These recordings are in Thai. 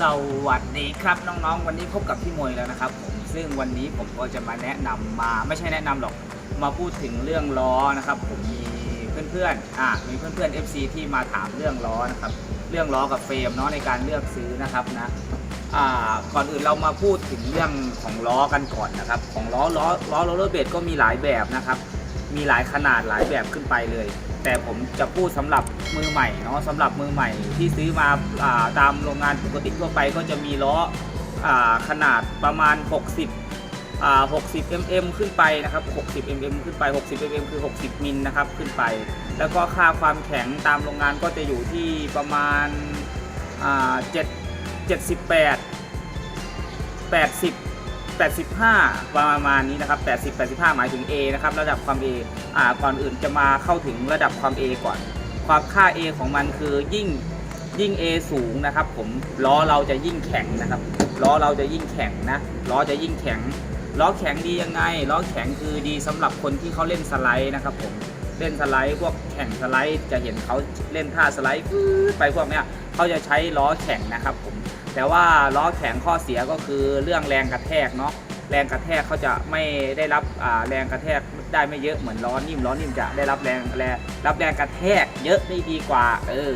สวัสดีครับน้องๆ วันนี้พบกับพี่มวยแล้วนะครับผมซึ่งวันนี้ผมก็จะมาแนะนำมาไม่ใช่แนะนำหรอกมาพูดถึงเรื่องล้อนะครับผมมีเพื่อนๆอ่ามีเพื่อนๆ FC ที่มาถามเรื่องล้อนะครับเรื่องล้อกับเฟรมเนาะในการเลือกซื้อนะครับนะอ่าก่อนอื่นเรามาพูดถึงเรื่องของล้อกันก่อนนะครับ ของล้อล้อล้อโรลเลอร์เบดก็มีหลายแบบนะครับ มีหลายขนาดหลายแบบขึ้นไปเลย แต่ผมจะพูดสำหรับมือใหม่เนาะสำหรับมือใหม่ที่ซื้อมาอาตามโรงงานปกติทั่วไปก็จะมีล้ออขนาดประมาณ 60อ่า60 mm ขึ้นไปนะครับ 60 mm ขึ้นไป 60 mm คือ 60 มิลนะครับขึ้นไป แล้วก็ค่าความแข็งตามโรงงานก็จะอยู่ที่ประมาณอ่า7 78 80 85 ประมาณนี้นะครับ 80 85 หมายถึง A นะครับ ระดับความ A อ่าก่อนอื่นจะมาเข้าถึงระดับความ A ก่อน ความค่า A ของมันคือยิ่งยิ่ง A สูงนะครับ ผมล้อเราจะยิ่งแข็งนะครับล้อเราจะยิ่งแข็งนะล้อจะยิ่งแข็งล้อแข็งดียังไงล้อแข็งคือดีสำหรับคนที่เขาเล่นสไลด์นะครับ ผมเล่นสไลด์พวกแข่งสไลด์จะเห็นเขาเล่นท่าสไลด์ไปพวกเนี้ยเขาจะใช้ล้อแข็งนะครับ ผม แต่ว่าล้อแข็งข้อเสียก็คือเรื่องแรงกระแทกเนาะแรงกระแทกเขาจะไม่ได้รับแรงกระแทกได้ไม่เยอะเหมือนล้อนิ่มล้อนิ่มจะได้รับแรงแรงรับแรงกระแทกเยอะได้ดีกว่า เออ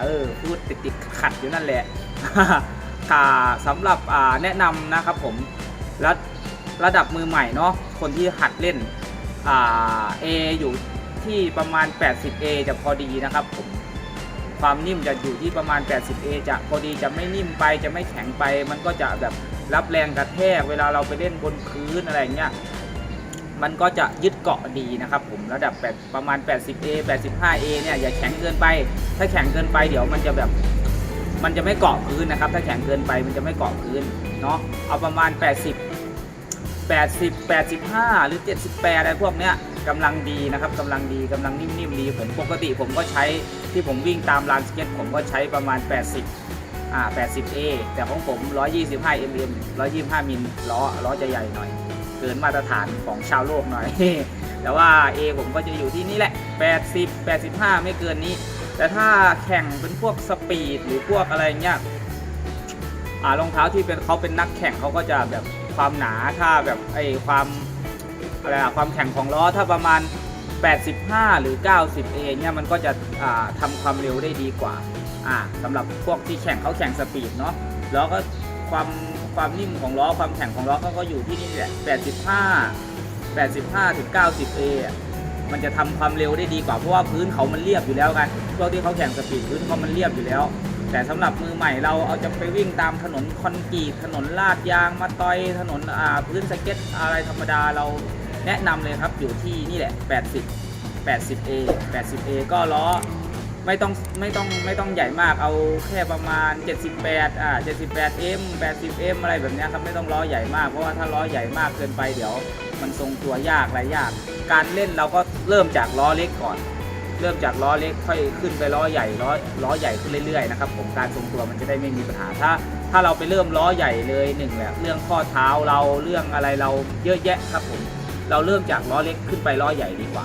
เออพูดติดติดขัดอยู่นั่นแหละค่ะสำหรับแนะนำนะครับผมระระดับมือใหม่เนาะคนที่หัดเล่นอ่า A อยู่ที่ประมาณ 80A จะพอดีนะครับผม ความนิ่มจะอยู่ที่ประมาณ 80A จะพอดีจะไม่นิ่มไปจะไม่แข็งไป มันก็จะแบบรับแรงกระแทกเวลาเราไปเล่นบนพื้นอะไรอย่างเงี้ยมันก็จะยึดเกาะดีนะครับผมระดับ8ประมาณ 80A 85A เนี่ยอย่าแข็งเกินไป ถ้าแข็งเกินไปเดี๋ยวมันจะแบบมันจะไม่เกาะพื้นนะครับ ถ้าแข็งเกินไปมันจะไม่เกาะพื้นเนาะเอาประมาณ 80 80 85 หรือ 78อะไรพวกเนี้ย กำลังดีนะครับกำลังดีกำลังนิ่มๆดีผมปกติผมก็ใช้ที่ผมวิ่งตามลานสเก็ตผมก็ใช้ประมาณ 80อ่า 80A แต่ของผม 125 mm 125 มิลล้อล้อจะใหญ่หน่อย เกินมาตรฐานของชาวโลกหน่อย แต่ว่า A ผมก็จะอยู่ที่นี่แหละ 80 85 ไม่เกินนี้ แต่ถ้าแข่งเป็นพวกสปีดหรือพวกอะไรเงี้ยอ่ารองเท้าที่เป็นเขาเป็นนักแข่งเขาก็จะแบบความหนาถ้าแบบไอความ อะไรอะความแข็งของล้อถ้าประมาณ 85 หรือ 90 เองเนี่ยมันก็จะอ่าทำความเร็วได้ดีกว่าอ่าสำหรับพวกที่แข่งเขาแข่งสปีดเนาะแล้วก็ความความนิ่มของล้อความแข็งของล้อเขาก็อยู่ที่นี่แหละ 85 85ถึง90เอมันจะทำความเร็วได้ดีกว่าเพราะว่าพื้นเขามันเรียบอยู่แล้วกันพวกที่เขาแข่งสปีดพื้นเขามันเรียบอยู่แล้ว แต่สำหรับมือใหม่เราเอาจะไปวิ่งตามถนนคอนกรีตถนนลาดยางมาตอยถนนพื้นสเก็ตอะไรธรรมดาเรา แนะนำเลยครับอยู่ที่นี่แหละ 80 80A 80A ก็ล้อไม่ต้องไม่ต้องไม่ต้องใหญ่มากเอาแค่ประมาณ 78อ่า 78M 80M อะไรแบบนี้ครับไม่ต้องล้อใหญ่มากเพราะว่าถ้าล้อใหญ่มากเกินไปเดี๋ยว มันทรงตัวยากอะไรยาก การเล่นเราก็เริ่มจากล้อเล็กก่อน เริ่มจากล้อเล็กค่อยขึ้นไปล้อใหญ่ล้อล้อใหญ่ขึ้นเรื่อยๆนะครับผมการทรงตัวมันจะได้ไม่มีปัญหาถ้า ถ้าเราไปเริ่มล้อใหญ่เลยหนึ่งแหละเรื่องข้อเท้าเราเรื่องอะไรเราเยอะแยะครับผม เราเริ่มจากล้อเล็กขึ้นไปล้อใหญ่ดีกว่า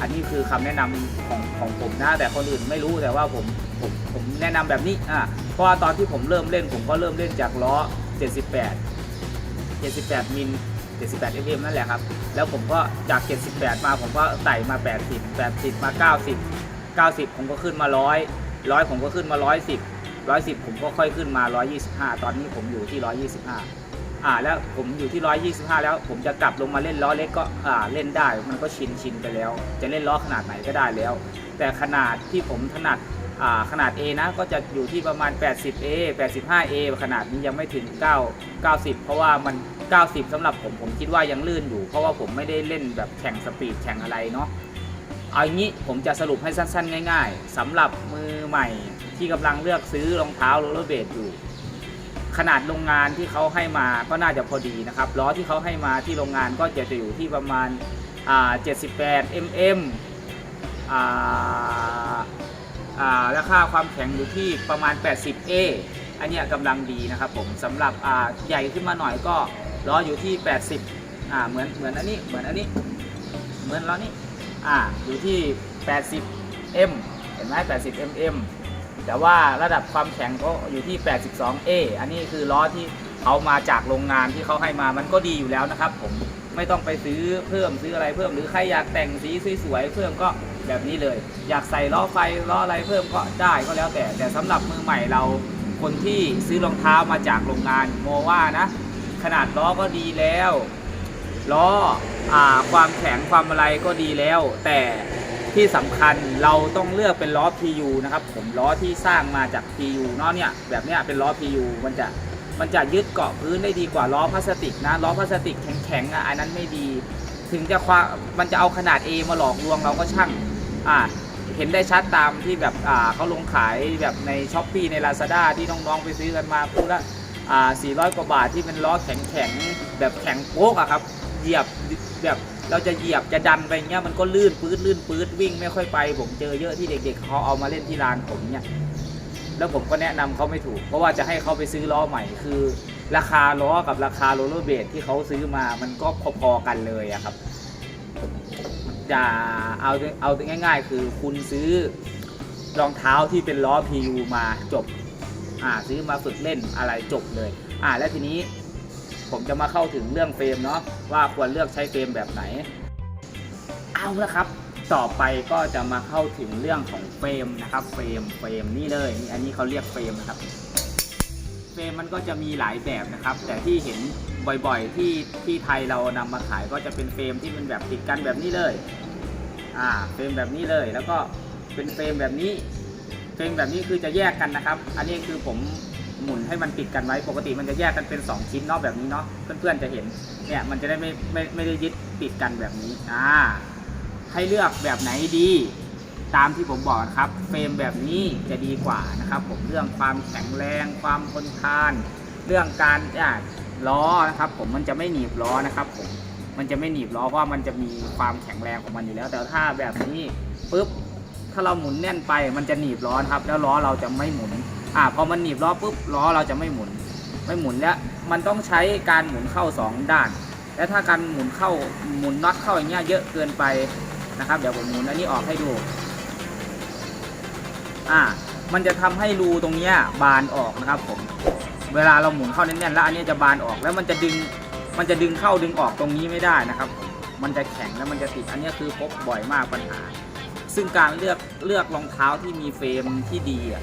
อันนี้คือคำแนะนำของของผมนะแต่คนอื่นไม่รู้แต่ว่าผมผมผมแนะนำแบบนี้อะเพราะว่าตอนที่ผมเริ่มเล่นผมก็เริ่มเล่นจากล้อ 78 78มิล78 mm นั่นแหละครับ แล้วผมก็จาก 78 มาผมก็ไต่มา 80 80 มา 90 90 ผมก็ขึ้นมา 100 100 ผมก็ขึ้นมา 110 110 ผมก็ค่อยขึ้นมา 125 ตอนนี้ผมอยู่ที่ 125 อ่าแล้วผมอยู่ที่125แล้ว ผมจะกลับลงมาเล่นล้อเล็กก็อ่าเล่นได้ มันก็ชินชินไปแล้ว จะเล่นล้อขนาดไหนก็ได้แล้ว แต่ขนาดที่ผมถนัดอ่าขนาด A นะก็จะอยู่ที่ประมาณ 80A 85A ขนาดนี้ยังไม่ถึง 9 90 เพราะว่ามัน 90สำหรับผมผมคิดว่ายังลื่นอยู่ เพราะว่าผมไม่ได้เล่นแบบแข่งสปีดแข่งอะไรเนาะเอางี้ผมจะสรุปให้สั้นๆ ง่าย ๆสำหรับมือใหม่ที่กำลังเลือกซื้อรองเท้าโรลเลอร์เบดอยู่ ขนาดโรงงานที่เขาให้มาก็น่าจะพอดีนะครับล้อที่เขาให้มาที่โรงงานก็จะอยู่ที่ประมาณ78 mm อ่าอ่าและค่าความแข็งอยู่ที่ประมาณ 80A อันเนี้ยกำลังดีนะครับผมสำหรับใหญ่ขึ้นมาหน่อยก็ล้ออยู่ที่ 80อ่าเหมือนเหมือนอันนี้เหมือนอันนี้ เหมือนล้อนี้อ่าอยู่ที่ 80m เห็นไหม80 mm แต่ว่าระดับความแข็งก็อยู่ที่ 82A อันนี้คือล้อที่เขามาจากโรงงานที่เขาให้มามันก็ดีอยู่แล้วนะครับ ผมไม่ต้องไปซื้อเพิ่มซื้ออะไรเพิ่ม หรือใครอยากแต่งสีสวยๆเพิ่มก็แบบนี้เลย อยากใส่ล้อไฟล้ออะไรเพิ่มก็ได้ก็แล้วแต่ แต่สำหรับมือใหม่เราคนที่ซื้อรองเท้ามาจากโรงงานโมว่านะ ขนาดล้อก็ดีแล้วล้ออความแข็งความอะไรก็ดีแล้ว แต่ ที่สำคัญเราต้องเลือกเป็นล้อ PU นะครับผมล้อที่สร้างมาจาก PU เนาะเนี่ยแบบเนี้ยเป็นล้อ PU มันจะมันจะยึดเกาะพื้นได้ดีกว่าล้อพลาสติกนะล้อพลาสติกแข็งๆอะอันนั้นไม่ดี ถึงจะความมันจะเอาขนาด A มาหลอกลวงเราก็ช่างอ่าเห็นได้ชัดตามที่แบบอ่าเขาลงขายแบบใน s h อ p e e ใน Lazada ที่น้องๆไปซื้อกันมาคู่ละอ่า400 กว่าบาทที่เป็นล้อแข็งๆแบบแข็งโป๊กอะครับเหยียบแบบ เราจะเหยียบจะดันไปเงี้ยมันก็ลื่นปื๊ดลื่นปื๊ดวิ่งไม่ค่อยไป ผมเจอเยอะที่เด็ก ๆเขาเอามาเล่นที่ร้านผมเนี่ยแล้วผมก็แนะนำเขาไม่ถูก เพราะว่าจะให้เขาไปซื้อล้อใหม่คือ ราคาล้อกับราคาโรลเลอร์เบดที่เขาซื้อมามันก็พอๆกันเลยอะครับจะเอาเอาง่าย ๆ คือคุณซื้อรองเท้าที่เป็นล้อ PU มาจบอ่าซื้อมาฝึกเล่นอะไรจบเลย อ่าแล้วทีนี้ ผมจะมาเข้าถึงเรื่องเฟรมเนาะว่าควรเลือกใช้เฟรมแบบไหน เอาละครับ ต่อไปก็จะมาเข้าถึงเรื่องของเฟรมนะครับเฟรมเฟรมนี่เลยนี่อันนี้เขาเรียกเฟรมนะครับเฟรมมันก็จะมีหลายแบบนะครับ แต่ที่เห็นบ่อยๆที่ที่ไทยเรานำมาขายก็จะเป็นเฟรมที่เป็นแบบติดกันแบบนี้เลยอ่าเฟรมแบบนี้เลยแล้วก็เป็นเฟรมแบบนี้เฟรมแบบนี้คือจะแยกกันนะครับ อันนี้คือผม หมุนให้มันติดกันไว้ ปกติมันจะแยกกันเป็น 2 ชิ้นเนาะแบบนี้เนาะเพื่อนๆจะเห็นเนี่ยมันจะได้ไม่ไม่ไม่ได้ยึดติดกันแบบนี้อ่าให้เลือกแบบไหนดีตามที่ผมบอกนะครับ เฟรมแบบนี้จะดีกว่านะครับ ผมเรื่องความแข็งแรง ความทนทาน เรื่องการอ่าล้อนะครับ ผมมันจะไม่หนีบล้อนะครับ ผมมันจะไม่หนีบล้อเพราะว่ามันจะมีความแข็งแรงของมันอยู่แล้ว แต่ถ้าแบบนี้ปุ๊บถ้าเราหมุนแน่นไปมันจะหนีบล้อนครับ แล้วล้อเราจะไม่หมุน อ่าพอมันหนีบล้อปุ๊บล้อเราจะไม่หมุน ไม่หมุนแล้วมันต้องใช้การหมุนเข้าสองด้าน และถ้าการหมุนเข้าหมุนน็อตเข้าอย่างเงี้ยเยอะเกินไปนะครับ เดี๋ยวผมหมุนอันนี้ออกให้ดูอ่ามันจะทำให้รูตรงเนี้ยบานออกนะครับผมเวลาเราหมุนเข้าแน่นๆแล้วอันนี้จะบานออกแล้วมันจะดึงมันจะดึงเข้าดึงออกตรงนี้ไม่ได้นะครับ มันจะแข็งแล้วมันจะติดอันนี้คือพบบ่อยมากปัญหา ซึ่งการเลือกเลือกรองเท้าที่มีเฟรมที่ดีอะ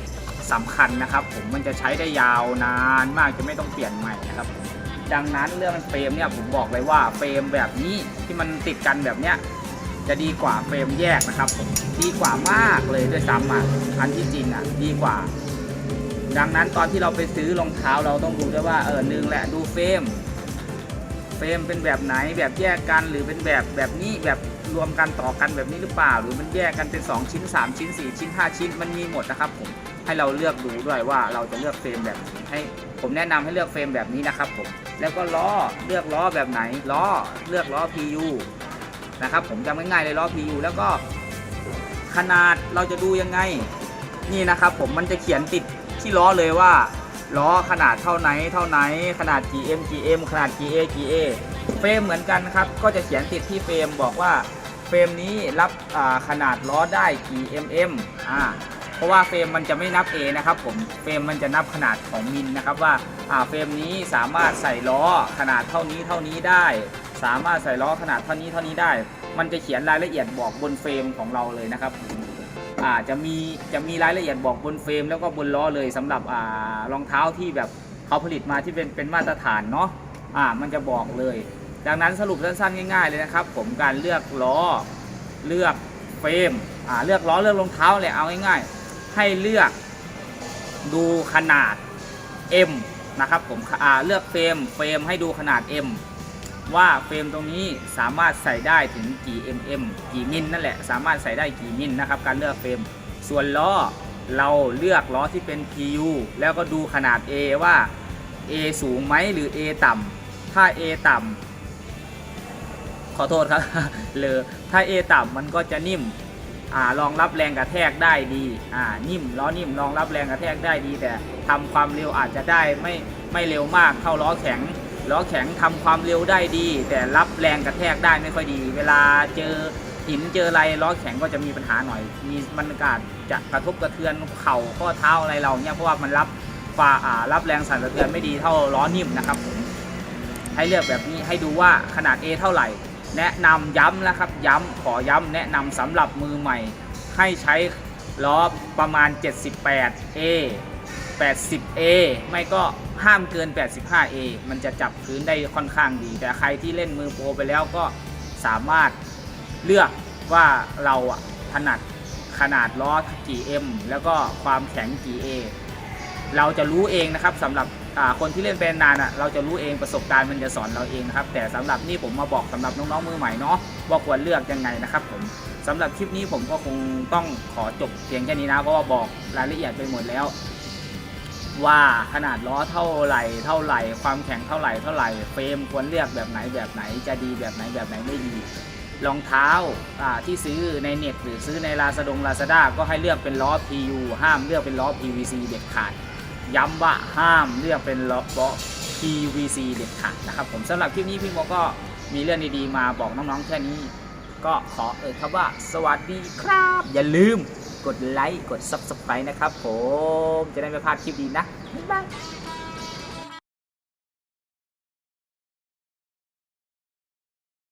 สำคัญนะครับ ผมมันจะใช้ได้ยาวนานมากจะไม่ต้องเปลี่ยนใหม่นะครับผมดังนั้นเรื่องเฟรมเนี่ยผมบอกเลยว่าเฟรมแบบนี้ที่มันติดกันแบบเนี้ยจะดีกว่าเฟรมแยกนะครับผมดีกว่ามากเลยด้วยซ้ำอะอันที่จริงอะดีกว่า ดังนั้นตอนที่เราไปซื้อรองเท้าเราต้องดูด้วยว่าเออหนึ่งแหละดูเฟรมเฟรมเป็นแบบไหนแบบแยกกันหรือเป็นแบบแบบนี้แบบรวมกันต่อกันแบบนี้หรือเปล่า หรือมันแยกกันเป็น 2 ชิ้น 3 ชิ้น 4 ชิ้น 5 ชิ้นมันมีหมดนะครับผม ให้เราเลือกดูด้วยว่าเราจะเลือกเฟรมแบบไหนให้ผมแนะนำให้เลือกเฟรมแบบนี้นะครับผมแล้วก็ล้อเลือกล้อแบบไหนล้อเลือกล้อ PU นะครับผมจำง่ายๆเลยล้อ PU แล้วก็ขนาดเราจะดูยังไงนี่นะครับผมมันจะเขียนติดที่ล้อเลยว่าล้อขนาดเท่าไหนเท่าไหนขนาดกี่ m กี่ m ขนาดกี่ a กี่ a เฟรมเหมือนกันครับก็จะเขียนติดที่เฟรมบอกว่าเฟรมนี้รับขนาดล้อได้กี่ mm อ่า เพราะว่าเฟรมมันจะไม่นับ a นะครับผมเฟรมมันจะนับขนาดของมิลนะครับว่าอ่าเฟรมนี้สามารถใส่ล้อขนาดเท่านี้เท่านี้ได้ สามารถใส่ล้อขนาดเท่านี้เท่านี้ได้ มันจะเขียนรายละเอียดบอกบนเฟรมของเราเลยนะครับอาจะมีจะมีรายละเอียดบอกบนเฟรมแล้วก็บนล้อเลยสำหรับอารองเท้าที่แบบเขาผลิตมาที่เป็นเป็นมาตรฐานเนาะอ่ามันจะบอกเลย ดังนั้นสรุปสั้นๆง่ายๆเลยนะครับ ผมการเลือกล้อเลือกเฟรมอ่าเลือกล้อเลือกรองเท้าเลยเอาง่ายๆ ให้เลือกดูขนาด M นะครับผมเลือกเฟรมเฟรมให้ดูขนาด M ว่าเฟรมตรงนี้สามารถใส่ได้ถึงกี่ mm กี่มิลนั่นแหละ สามารถใส่ได้กี่มิลนะครับ การเลือกเฟรม ส่วนล้อเราเลือกล้อที่เป็น PU แล้วก็ดูขนาด A ว่า A สูงไหมหรือ A ต่ำถ้า A ต่ำขอโทษครับ เลยถ้า A ต่ำมันก็จะนิ่ม รองรับแรงกระแทกได้ดีอ่านิ่มล้อนิ่มรองรับแรงกระแทกได้ดี แต่ทำความเร็วอาจจะได้ไม่ไม่เร็วมากเท่าล้อแข็งล้อแข็งทำความเร็วได้ดี แต่รับแรงกระแทกได้ไม่ค่อยดี เวลาเจอหินเจออะไรล้อแข็งก็จะมีปัญหาหน่อย มีมันอากาศจะกระทบกระเทือนเข่าข้อเท้าอะไรเราเนี่ยเพราะว่ามันรับฝ่าอ่ารับแรงสั่นสะเทือนไม่ดีเท่าล้อนิ่มนะครับผมให้เลือกแบบนี้ให้ดูว่าขนาด A เท่าไหร่ แนะนำย้ำนะครับย้ำขอย้ำแนะนำสำหรับมือใหม่ ให้ใช้ล้อประมาณ 78A 80A ไม่ก็ห้ามเกิน 85A มันจะจับพื้นได้ค่อนข้างดี แต่ใครที่เล่นมือโปรไปแล้วก็สามารถเลือกว่าเราถนัดขนาดล้อกี่ M แล้วก็ความแข็งกี่ A เราจะรู้เองนะครับสำหรับคนที่เล่นเป็นนานอะเราจะรู้เองประสบการณ์มันจะสอนเราเองนะครับ แต่สำหรับนี่ผมมาบอกสำหรับน้องๆมือใหม่เนาะว่าควรเลือกยังไงนะครับ ผมสำหรับคลิปนี้ผมก็คงต้องขอจบเพียงแค่นี้นะเพราะว่าบอกรายละเอียดไปหมดแล้ว ว่าขนาดล้อเท่าไหร่เท่าไหร่ ความแข็งเท่าไหร่เท่าไหร่เฟรมควรเลือกแบบไหนแบบไหนจะดีแบบไหนแบบไหนไม่ดีรองเท้าาที่ซื้อในเน็ตหรือซื้อในลาซาดงลาซาด้าก็ให้เลือกเป็นล้อ PU ห้ามเลือกเป็นล้อ PVC เด็ดขาด ย้ำว่าห้ามเลือกเป็นล้อล้อ PVC เด็ดขาดนะครับผมสำหรับคลิปนี้พี่โมก็มีเรื่องดีๆมาบอกน้องๆแค่นี้ ก็ขอเอ่ยครับว่าสวัสดีครับ อย่าลืมกดไลค์กด Subscribe นะครับผมจะได้ไม่พลาดคลิปดีนะ บ๊ายบาย